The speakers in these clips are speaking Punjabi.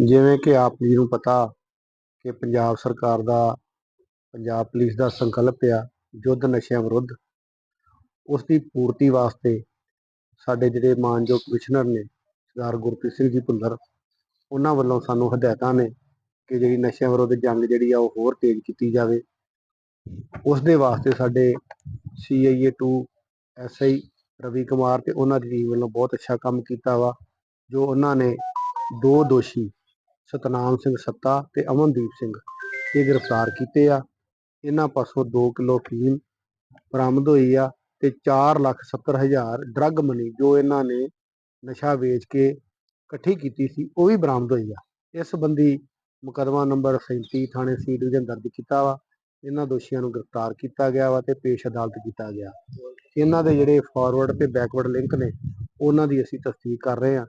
ਜਿਵੇਂ ਕਿ ਆਪ ਜੀ ਨੂੰ ਪਤਾ ਕਿ ਪੰਜਾਬ ਸਰਕਾਰ ਦਾ, ਪੰਜਾਬ ਪੁਲਿਸ ਦਾ ਸੰਕਲਪ ਆ ਯੁੱਧ ਨਸ਼ਿਆਂ ਵਿਰੁੱਧ। ਉਸ ਦੀ ਪੂਰਤੀ ਵਾਸਤੇ ਸਾਡੇ ਜਿਹੜੇ ਮਾਨਯੋਗ ਕਮਿਸ਼ਨਰ ਨੇ, ਸਰਦਾਰ ਗੁਰਪ੍ਰੀਤ ਸਿੰਘ ਜੀ ਭੁੱਲਰ, ਉਹਨਾਂ ਵੱਲੋਂ ਸਾਨੂੰ ਹਦਾਇਤਾਂ ਨੇ ਕਿ ਜਿਹੜੀ ਨਸ਼ਿਆਂ ਵਿਰੁੱਧ ਜੰਗ ਜਿਹੜੀ ਆ ਉਹ ਹੋਰ ਤੇਜ਼ ਕੀਤੀ ਜਾਵੇ। ਉਸ ਦੇ ਵਾਸਤੇ ਸਾਡੇ ਸੀਆਈਏ 2 ਐਸਆਈ ਰਵੀ ਕੁਮਾਰ ਤੇ ਉਹਨਾਂ ਦੀ ਟੀਮ ਵੱਲੋਂ ਬਹੁਤ ਅੱਛਾ ਕੰਮ ਕੀਤਾ ਵਾ। ਜੋ ਉਹਨਾਂ ਨੇ ਦੋ ਦੋਸ਼ੀ, ਸਤਨਾਮ ਸਿੰਘ ਸੱਤਾ ਤੇ ਅਮਨਦੀਪ ਸਿੰਘ, ਇਹ ਗ੍ਰਿਫਤਾਰ ਕੀਤੇ ਆ। ਇਹਨਾਂ ਪਾਸੋਂ 2 ਕਿਲੋ ਫੀਮ ਬਰਾਮਦ ਹੋਈ ਆ ਤੇ 4 ਲੱਖ 70 ਹਜ਼ਾਰ ਡਰੱਗ ਮਨੀ ਜੋ ਇਹਨਾਂ ਨੇ ਨਸ਼ਾ ਵੇਚ ਕੇ ਇਕੱਠੀ ਕੀਤੀ ਸੀ, ਉਹ ਵੀ ਬਰਾਮਦ ਹੋਈ ਆ। ਇਸ ਸੰਬੰਧੀ ਮੁਕੱਦਮਾ ਨੰਬਰ 37 ਥਾਣੇ ਸੀ ਡਿਵੀਜ਼ਨ ਦਰਜ ਕੀਤਾ ਵਾ। ਇਹਨਾਂ ਦੋਸ਼ੀਆਂ ਨੂੰ ਗ੍ਰਿਫਤਾਰ ਕੀਤਾ ਗਿਆ ਵਾ ਤੇ ਪੇਸ਼ ਅਦਾਲਤ ਕੀਤਾ ਗਿਆ। ਇਹਨਾਂ ਦੇ ਜਿਹੜੇ ਫਾਰਵਰਡ ਤੇ ਬੈਕਵਰਡ ਲਿੰਕ ਨੇ, ਉਹਨਾਂ ਦੀ ਅਸੀਂ ਤਸਦੀਕ ਕਰ ਰਹੇ ਹਾਂ।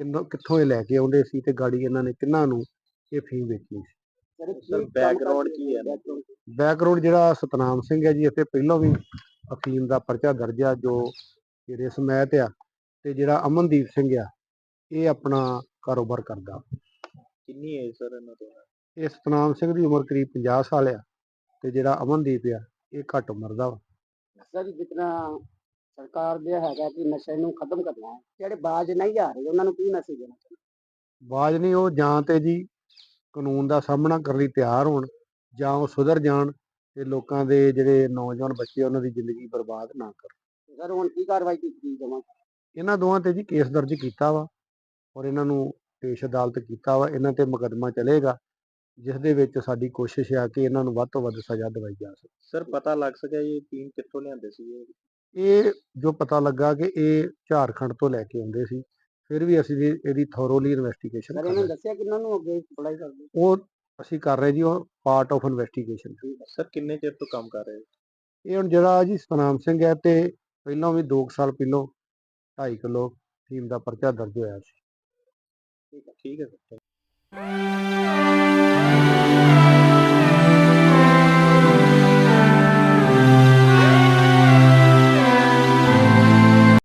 ਕਿੰਨੋਂ ਕਿੱਥੋਂ ਇਹ ਲੈ ਕੇ ਆਉਂਦੇ ਸੀ ਤੇ ਗਾੜੀ ਇਹਨਾਂ ਨੇ ਕਿੰਨਾਂ ਨੂੰ ਇਹ ਫੀਮ ਵੇਚਣੀ ਸੀ? ਸਰ ਬੈਕਗ੍ਰਾਉਂਡ ਕੀ ਹੈ? ਬੈਕਗ੍ਰਾਉਂਡ ਜਿਹੜਾ ਸਤਨਾਮ ਸਿੰਘ ਹੈ ਜੀ ਇੱਥੇ ਪਹਿਲਾਂ ਵੀ ਅਫੀਮ ਦਾ ਪਰਚਾ ਦਰਜ ਆ ਜੋ ਜਿਹੜੇ ਸਮੈਤ ਆ ਤੇ ਜਿਹੜਾ ਅਮਨਦੀਪ ਸਿੰਘ ਆ ਇਹ ਆਪਣਾ ਕਾਰੋਬਾਰ ਕਰਦਾ। ਕਿੰਨੀ ਏਜ ਸਰ ਇਹਨਾਂ ਤੋਂ ਇਹ ਸਤਨਾਮ ਸਿੰਘ ਦੀ ਉਮਰ ਕਰੀਬ 50 ਸਾਲ ਆ ਤੇ ਜਿਹੜਾ ਅਮਨਦੀਪ ਆ ਇਹ ਘੱਟ ਉਮਰ ਦਾ ਵਾ। ਸਰ ਜਿਤਨਾ ਸਰਕਾਰ ਦੇ ਹੈਗਾ ਕਿ ਨਸ਼ੇ ਨੂੰ ਖਤਮ ਕਰਨਾ ਹੈ। ਜਿਹੜੇ ਬਾਜ ਨਹੀਂ ਆ ਰਹੇ ਉਹਨਾਂ ਨੂੰ ਕੀ ਮੈਸੇਜ ਦੇਣਾ ਚਾਹੁੰਦੇ? ਬਾਜ ਨਹੀਂ ਉਹ ਜਾਂ ਤੇ ਜੀ ਕਾਨੂੰਨ ਦਾ ਸਾਹਮਣਾ ਕਰਨ ਲਈ ਤਿਆਰ ਹੋਣ ਜਾਂ ਉਹ ਸੁਧਰ ਜਾਣ ਤੇ ਲੋਕਾਂ ਦੇ ਜਿਹੜੇ ਨੌਜਵਾਨ ਬੱਚੇ ਉਹਨਾਂ ਦੀ ਜ਼ਿੰਦਗੀ ਬਰਬਾਦ ਨਾ ਕਰਨ। ਸਰ ਹੁਣ ਕੀ ਕਾਰਵਾਈ ਕੀਤੀ ਜਾਵਾਂ ਇਹਨਾਂ ਦੋਵਾਂ ਤੇ ਜੀ ਕੇਸ ਦਰਜ ਕੀਤਾ ਵਾ ਔਰ ਇਹਨਾਂ ਨੂੰ ਪੇਸ਼ ਅਦਾਲਤ ਕੀਤਾ ਵਾ। ਇਹਨਾਂ ਤੇ ਮੁਕੱਦਮਾ ਚੱਲੇਗਾ ਜਿਸ ਦੇ ਵਿੱਚ ਸਾਡੀ ਕੋਸ਼ਿਸ਼ ਆ ਕਿ ਇਹਨਾਂ ਨੂੰ ਵੱਧ ਤੋਂ ਵੱਧ ਸਜ਼ਾ ਦਿਵਾਈ ਜਾ ਸਕੇ। ਸਰ ਪਤਾ ਲੱਗ ਸਕਿਆ ਇਹ ਟੀਮ ਕਿੱਥੋਂ ਲਿਆਂਦੇ ਸੀ ਇਹ? ਇਹ ਜੋ ਪਤਾ ਲੱਗਾ ਕਿ ਇਹ ਝਾਰਖੰਡ ਤੋਂ ਲੈ ਕੇ ਆਉਂਦੇ ਸੀ ਫਿਰ ਵੀ ਅਸੀਂ ਜੀ ਇਹਦੀ ਥੋਰੋਲੀ ਇਨਵੈਸਟੀਗੇਸ਼ਨ ਸਰ ਕਰ ਰਹੇ ਨੇ ਦੱਸਿਆ ਕਿ ਇਹਨਾਂ ਨੂੰ ਅੱਗੇ ਅਪਲਾਈ ਕਰਦੇ ਉਹ ਅਸੀਂ ਕਰ ਰਹੇ ਜੀ ਉਹ ਪਾਰਟ ਆਫ ਇਨਵੈਸਟੀਗੇਸ਼ਨ ਸਰ ਕਿੰਨੇ ਚਿਰ ਤੋਂ ਕੰਮ ਕਰ ਰਹੇ? ਇਹ ਹੁਣ ਜਿਹੜਾ ਜੀ ਸਤਨਾਮ ਸਿੰਘ ਹੈ ਤੇ ਪਹਿਲਾਂ ਵੀ 2 ਸਾਲ ਪਹਿਲਾਂ 2.5 ਕਿਲੋ ਫੀਮ ਦਾ ਪਰਚਾ ਦਰਜ ਹੋਇਆ ਸੀ। ਠੀਕ ਹੈ ਸਰ।